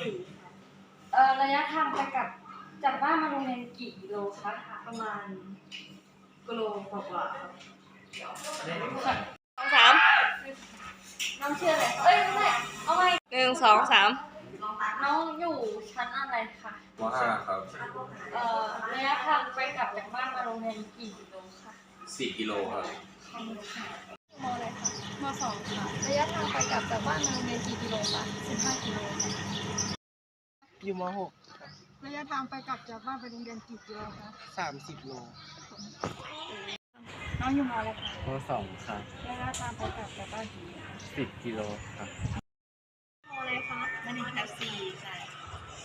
คะมสี่ค่ะเอ่อระยะทางไปกับจากบ้านมาโรงเรียนกี่กิโลคะประมาณกิโลกว่าๆครับสองสามน้องชื่ออะไรเอ้ยไม่ใช่เอาไว้หนึ่งสองสามน้องอยู่ชั้นอะไรคะมห้าครับ เอ่อระยะทางไปกลับจากบ้านมาโรงเรียนกี่กิโลคะสี่กิโลครับ มอะไรคะมสองค่ะ กลับจากบ้านมาโรงเรียนกี่กิโลคะสิบห้ากิโลค่ะอยู่ม ระยะทางไปกลับจากบ้านไปโรงเรียนกี่กิโลคะ .6 30 โลน้องอยู่มอะไรคะมสองครับ ระยะทางไปกลับจากบ้านกี่กิโลคะ10 กิโลครับ มอะไรคะมันอีกครับสี่ค่ะ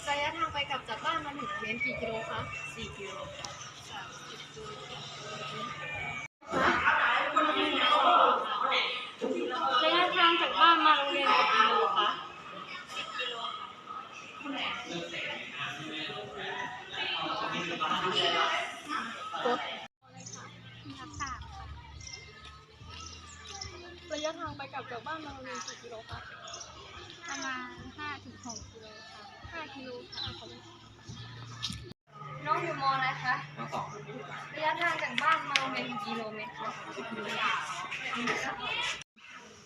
ระยะทางไปกลับจากบ้านมาถึงโรงเรียนกี่กิโลคะสี่กิโลค่ะระ ระยะทางไปกลับจากบ้านมาโรงเรียนกี่กิโลคะประมาณห้าถึงหกกิโลค่ะห้ากิโลค่ะขอบคุณน้องอยู่มอะไรคะมสองระยะทางจากบ้านมาโรงเรียนกี่กิโลเมตรคะ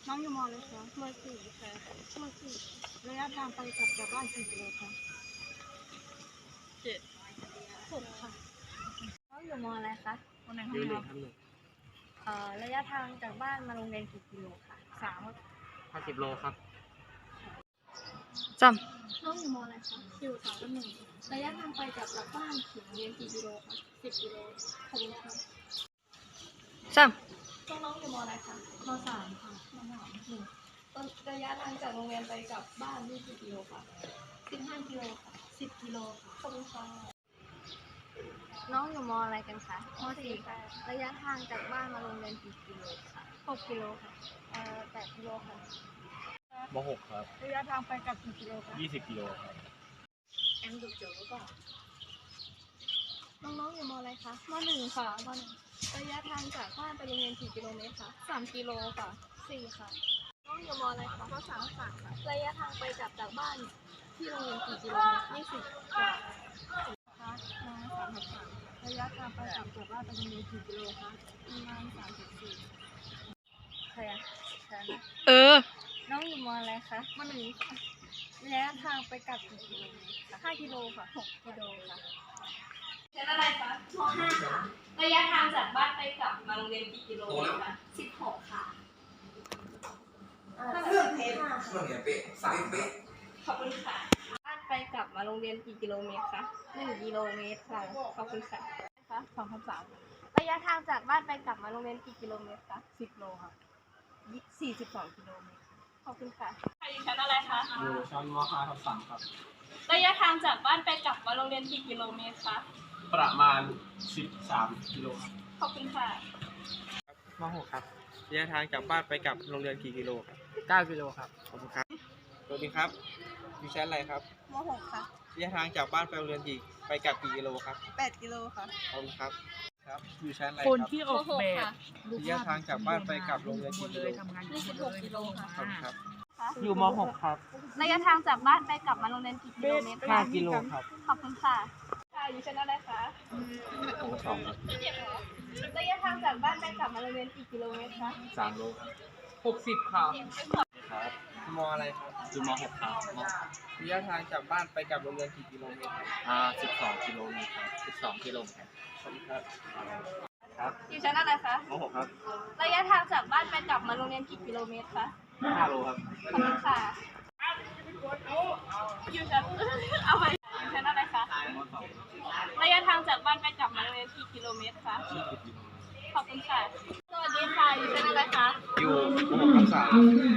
น้องอยู่มเลยคะมสี่ค่ะมสี่ระยะทางไปกลับจากบ้านกี่กิโลคะหกค่ะ น้องอยู่มอะไรคะคนไหนอยู่หนึ่งครับหนึ่งเอ่อระยะทางจากบ้านมาโรงเรียนกี่กิโลคะสาม50โลครับจน้องอยู่มอะไรคะอยู่สามกับหนึ่งระยะทางไปกลับจากบ้านถึงโรงเรียนกี่กิโลคะสิบกิโลขอบคุณค่ะำสามน้องน้องอยู่มอะไรคะมสามค่ะมสามหนึ่งต้นระยะทางจากโรงเรียนไปกลับบ้านนี่กี่กิโลคะสิบห้ากิโลค่ะสิบกิโลค่ะขอบคุณค่ะ น้องอยู่มอะไรกันคะมสี่ค่ะ ระยะทางจากบ้านมาโรงเรียนกี่กิโลคะหกกิโลค่ะ เอ่อแปดกิโลค่ะม6ครับระยะทางไปกลับกี่กิโลคะ20กิโลครับ แอมดูเจอไว้ก่อนน้องๆอยู่มอะไรคะมหนึ่งค่ะมหนึ่งระยะทางจากบ้านไปโรงเรียนกี่กิโลเมตรคะสามกิโลค่ะสี่ค่ะ น้องอยู่มอะไรคะมสามค่ะ ระยะทางไปกลับจากบ้านที่โรงเรียนกี่กิโลเมตรยี่สิบค่ะ คะน้องสามสิบสาม ระยะทางไปกลับจากบ้านไปโรงเรียนกี่กิโลคะประมาณสามสิบสี่ใครอะใครนะเออ น้องอยู่มอะไรคะมหนึ่งค่ะระยะทางไปกลับกี่กิโลเมตรคะห้ากิโลค่ะหกกิโลค่ะชั้นอะไรคะมห้าค่ะ ระยะทางจากบ้านไปกลับมาโรงเรียนกี่กิโลเมตรคะสิบหกค่ะเรื่องเนี้ยเป๊ะสายเป๊ะขอบคุณค่ะบ้านไปกลับ มาโรงเรียนกี่กิโลเมตรคะหนึ่งกิโลเมตรค่ะขอบคุณค่ะคะสองพันสามระยะทางจากบ้านไปกลับมาโรงเรียนกี่กิโลเมตรคะสิบโลค่ะสี่สิบสองกิโลเมตรขอบคุณค่ะใครอยู่ชั้นอะไรคะอยู่ชั้นม 5 ทับ3ครับระยะทางจากบ้านไปกลับมาโรงเรียนกี่กิโลเมตรคะประมาณ 13กิโลครับขอบคุณค่ะม .6 ครับระยะทางจากบ้านไปกลับโรงเรียนกี่กิโลครับ9กิโลครับขอบคุณครับสวัสดีครับอยู่ชั้นอะไรครับ มหกค่ะระยะทางจากบ้านไปโรงเรียนกี่ไปกลับกี่กิโลครับแปดกิโลค่ะ ขอบคุณครับ ครับอยู่ชั้นอะไรคนครับที่ออกแบบระยะทางจากบ้านไปกลับโรงเรียนกี่กิโลเลยทำงานกี่กิโลกิโลค่ะ ขอบคุณครับ อยู่ม .6 ครับระยะทางจากบ้านไปกลับมาโรงเรียนกี่กิโลเมตรคะ5กิโลครับขอบคุณค่ะ ค่ะอยู่ชั้นอะไรคะสองครับระยะทางจากบ้านไปกลับมาโรงเรียนกี่กิโลเมตรคะสามโลครับ 60ครับ ครับมอะไรครับอยู่มหกครับมระยะทางจากบ้านไปกลับโรงเรียนกี่กิโลเมตรครับอ่าสิบสองกิโลเมตรครับสิบสองกิโลเมตรขอบคุณครับอยู่ชั้นอะไรคะมหกครับระยะทางจากบ้านไปกลับมาโรงเรียนกี่กิโลเมตรคะห้าโลครับขอบคุณค่ะอยู่ชั้นเอาไปอยู่ชั้นอะไรคะมสองระยะทางจากบ้านไปกลับมาโรงเรียนกี่กิโลเมตรคะยี่สิบกิโลขอบคุณค่ะสวัสดีค่ะอยู่ชั้นอะไรคะอยู่ม .6 ทับระยะทาง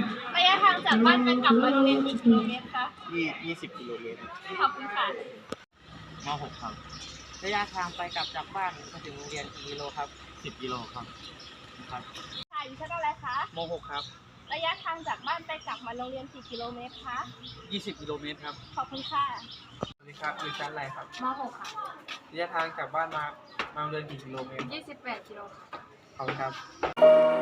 จากบ้านไปกลับมาโรงเรียนกี่กิโลเมตรคะ3 20กิโลเมตรขอบคุณค่ะมหกครับระยะทางไปกลับจากบ้านมาถึงโรงเรียนกี่กิโลครับสิบกิโลครับครับค่ะอยู่ชั้นอะไรคะม .6 ครับ ระยะทางจากบ้านไปกลับมาโรงเรียนกี่กิโลเมตรคะ20กิโลเมตรครับ ขอบคุณค่ะสวัสดีครับอยู่ชั้นอะไรครับม .6 ค่ะ ระยะทางจากบ้านมามาโรงเรียนกี่กิโลเมตร28กิโลค่ะขอบคุณครับ